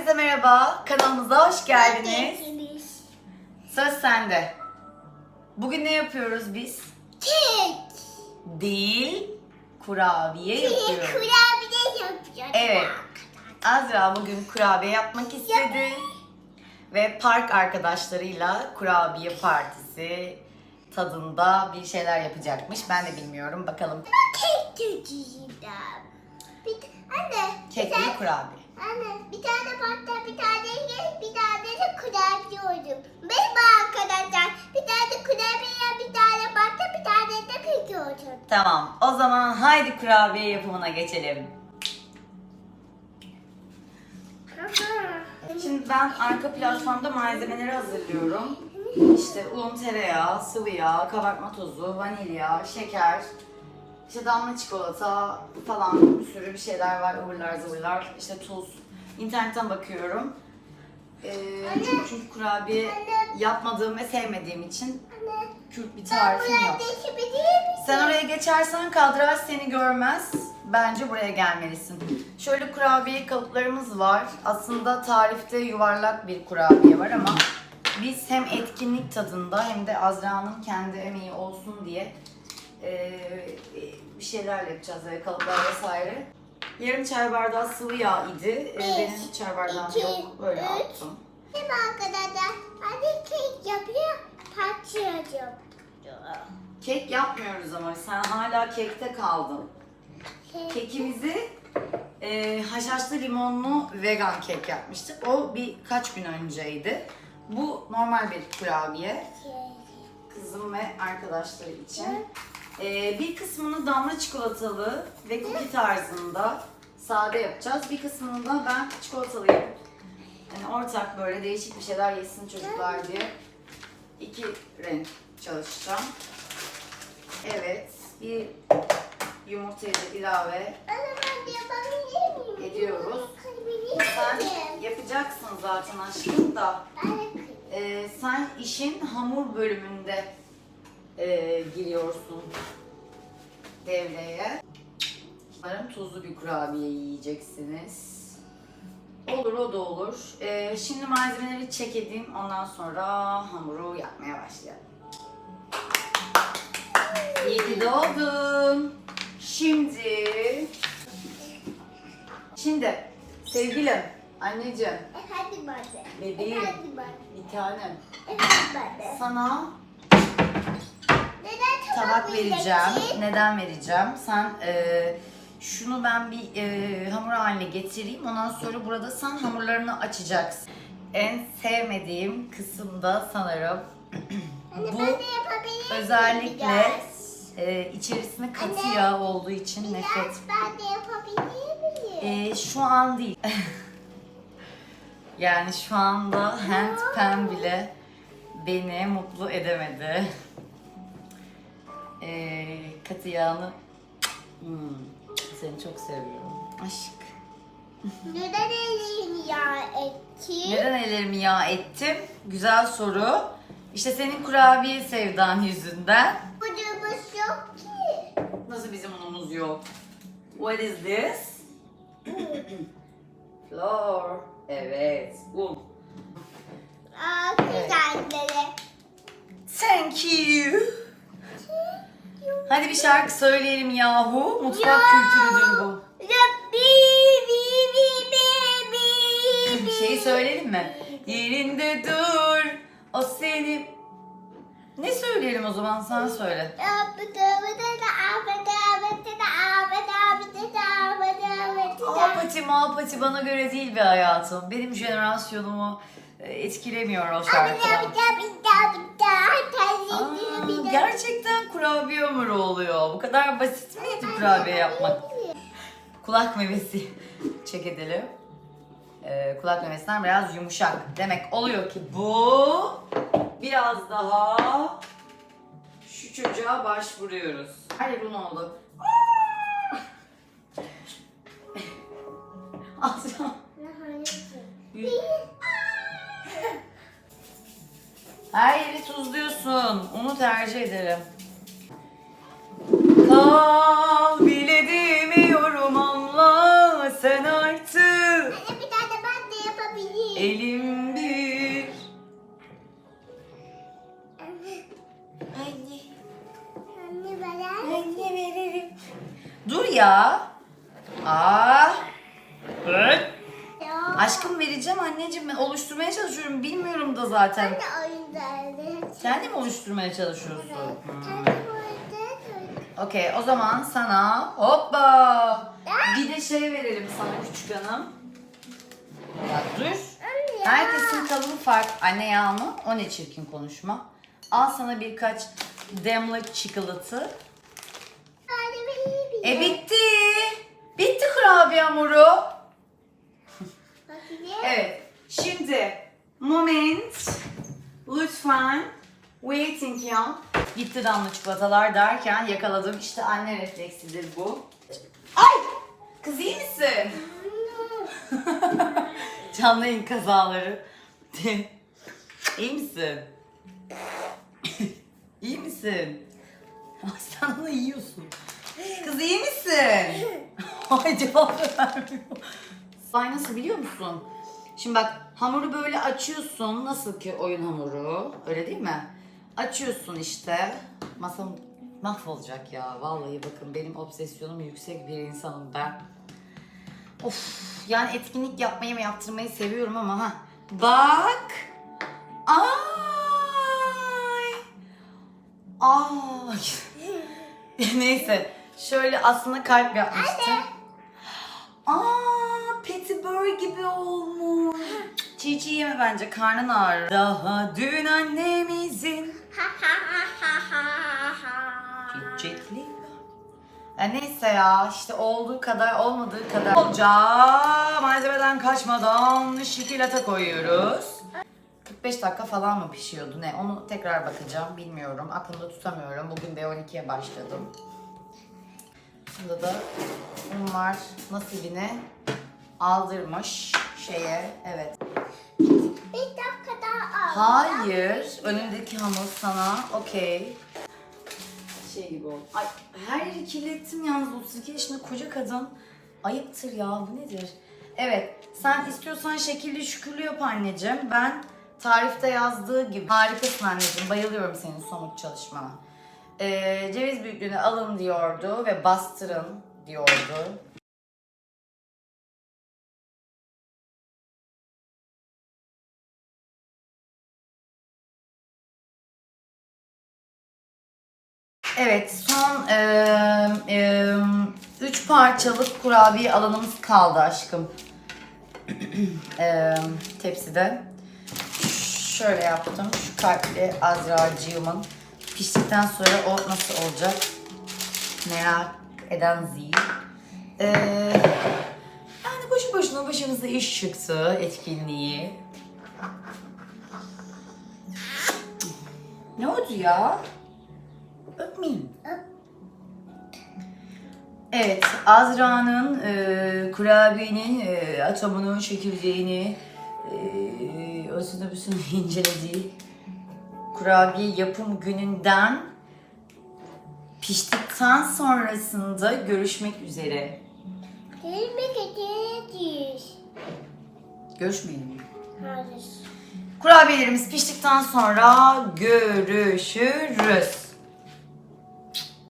Herkese merhaba. Kanalımıza hoş geldiniz. Söz sende. Bugün ne yapıyoruz biz? Kek. Değil, kurabiye Kek yapıyoruz. kurabiye yapacağız. Evet. Azra bugün kurabiye yapmak istedi. Ve park arkadaşlarıyla kurabiye partisi tadında bir şeyler yapacakmış. Ben de bilmiyorum. Bakalım. Kek tücüğünden. Bir, anne. bir Kekli kurabiye. Anne bir tane pasta, bir tane kek, bir tane de kurabiye oldum. Merhaba arkadaşlar. Bir tane kurabiye, bir tane pasta, bir tane de kek olsun. Tamam. O zaman haydi kurabiye yapımına geçelim. Şimdi ben arka platformda malzemeleri hazırlıyorum. İşte un, tereyağı, sıvı yağ, kabartma tozu, vanilya, şeker, işte damla çikolata falan bir sürü bir şeyler var, ıvırlar zıvırlar, işte tuz. İnternetten bakıyorum. Ee, çünkü, çünkü kurabiye yapmadığım ve sevmediğim için kült bir tarifim yok. Sen oraya geçersen kadraj seni görmez. Bence buraya gelmelisin. Şöyle kurabiye kalıplarımız var. Aslında tarifte yuvarlak bir kurabiye var ama biz hem etkinlik tadında hem de Azra'nın kendi emeği olsun diye eee, bir şeyler yapacağız. Böyle kalıplar vesaire. Yarım çay bardağı sıvı yağ idi. Ee, Beş, Benim çay bardağım iki, yok. Böyle üç. attım. Merhaba arkadaşlar. Anne kek yapıyor. Parça yapıyor. Kek yapmıyoruz ama sen hala kekte kaldın. Kek. Kekimizi e, haşhaşlı limonlu vegan kek yapmıştık. O birkaç gün önceydi. Bu normal bir kurabiye. Kızım ve arkadaşları için. E, bir kısmını damla çikolatalı ve cookie tarzında sade yapacağız. Bir kısmını da ben çikolatalı yapıp yani ortak böyle değişik bir şeyler yesin çocuklar diye iki renk çalışacağım. Evet, bir yumurtayı da ilave? Ediyoruz. Sen yapacaksın zaten aşkım da Ben de kırayım. e, sen işin hamur bölümünde e, giriyorsun devreye. Umarım tuzlu bir kurabiye yiyeceksiniz. Olur o da olur. E, şimdi malzemeleri çek edeyim ondan sonra hamuru yapmaya başlayalım. İyi ki doğdun. Şimdi Şimdi sevgilim, anneciğim, Efendim anne. Bebeğim. Efendim anne. bir tanem. Efendim anne. Sana Neden tabak vereceğim. vereceksin? Neden vereceğim? Sen e, şunu ben bir e, hamur haline getireyim. Ondan sonra burada sen hamurlarını açacaksın. En sevmediğim kısımda sanırım Anne bu özellikle e, içerisinde katı Anne, yağ olduğu için nefret Biraz ben de yapabilir miyim? Ee, şu an değil. yani şu anda handpan bile beni mutlu edemedi. Ee, katı yağını Hmm, seni çok seviyorum. Aşk. Neden elini yağ ettin? Neden ellerimi yağ ettim? Güzel soru. İşte senin kurabiye sevdan yüzünden. Budumuz yok ki. Nasıl bizim unumuz yok? What is this? Flour. Evet, un. Aa, güzelleri. Thank you. Hadi bir şarkı söyleyelim yahu. Mutfak Ya. kültürüdür bu. Ya, bi, bi, bi, bi, bi, bi. Şeyi söyleyelim mi? Yerinde dur. O seni... Ne söyleyelim o zaman sen söyle. Apati muhabbeti bana göre değil be hayatım. Benim jenerasyonumu e, etkilemiyor o şarkılar. Aa, gerçekten kurabiye hamuru oluyor. Bu kadar basit miydi kurabiye yapmak? Kulak memesi çek edelim. Ee, kulak memesinden biraz yumuşak. Demek oluyor ki bu biraz daha şu çocuğa başvuruyoruz. Hayır bu ne oldu? Azra. Her yeri tuzluyorsun. Onu tercih ederim. Kal bile demiyorum anla sen artık. elim bir. Çalışıyorum bilmiyorum da zaten. Anne oyundaydı. Sen de mi oluşturmaya çalışıyorsun? Hmm. Anne oyunda. Okey o zaman sana hoppa bir de şey verelim sana küçük hanım. Ya dur. Anne ya. Herkesin kalıbı farklı. Anne ya mı? O ne çirkin konuşma. Al sana birkaç demlik bir. E bitti. Bitti kurabiye hamuru. Evet. Şimdi moment. Lütfen. Waiting ya. Gitti damla çikolatalar derken yakaladım. İşte anne refleksidir bu. Ay! Kız iyi misin? Canlı yayın kazaları. iyi misin? iyi misin? Ay sen onu yiyorsun. Kız iyi misin? Ay cevap vermiyor. Ay nasıl biliyor musun? Şimdi bak hamuru böyle açıyorsun. Nasıl ki oyun hamuru. Öyle değil mi? Açıyorsun işte. Masam mahvolacak ya. Vallahi bakın benim obsesyonum yüksek bir insanım ben. Of yani etkinlik yapmayı mı yaptırmayı seviyorum ama ha. Bak. Ay. Ay. Neyse. Şöyle aslında kalp yapmıştım. Aa, petibör gibi olmuş. Çiğ yeme bence karnın ağrır. Daha dün annemizin çiçekli. Ya neyse ya işte olduğu kadar olmadığı kadar. Olca malzemeden kaçmadan şikilata koyuyoruz. 45 dakika falan mı pişiyordu ne? Onu tekrar bakacağım bilmiyorum. Aklımda tutamıyorum. Bugün B12'ye başladım. Bunda da un var nasibini aldırmış şeye. Evet. Bir dakika daha al. Hayır. Önündeki hamur sana. Okey. Şey gibi oldu. Ay her yeri kirlettim yalnız 32 yaşında koca kadın. Ayıptır ya bu nedir? Evet sen istiyorsan şekilli şükürlü yap anneciğim. Ben tarifte yazdığı gibi. Harikasın anneciğim. Bayılıyorum senin somut çalışmana. Ee, ceviz büyüklüğüne alın diyordu ve bastırın diyordu. Evet, son eee, eee, üç parçalık kurabiye alanımız kaldı aşkım. Eee, tepside. Şöyle yaptım. Şu kalpli Azra'cığımın. Piştikten sonra o nasıl olacak? Merak eden zil. Eee, yani boşu boşuna başımıza iş çıktı etkinliği. Ne oldu ya? Öpmeyeyim. Evet, Azra'nın e, kurabiyenin e, atomunun çekirdeğini e, özünü incelediği kurabiye yapım gününden piştikten sonrasında görüşmek üzere. Gelmek edeceğiz. Görüşmeyelim mi? Hayır. Kurabiyelerimiz piştikten sonra görüşürüz.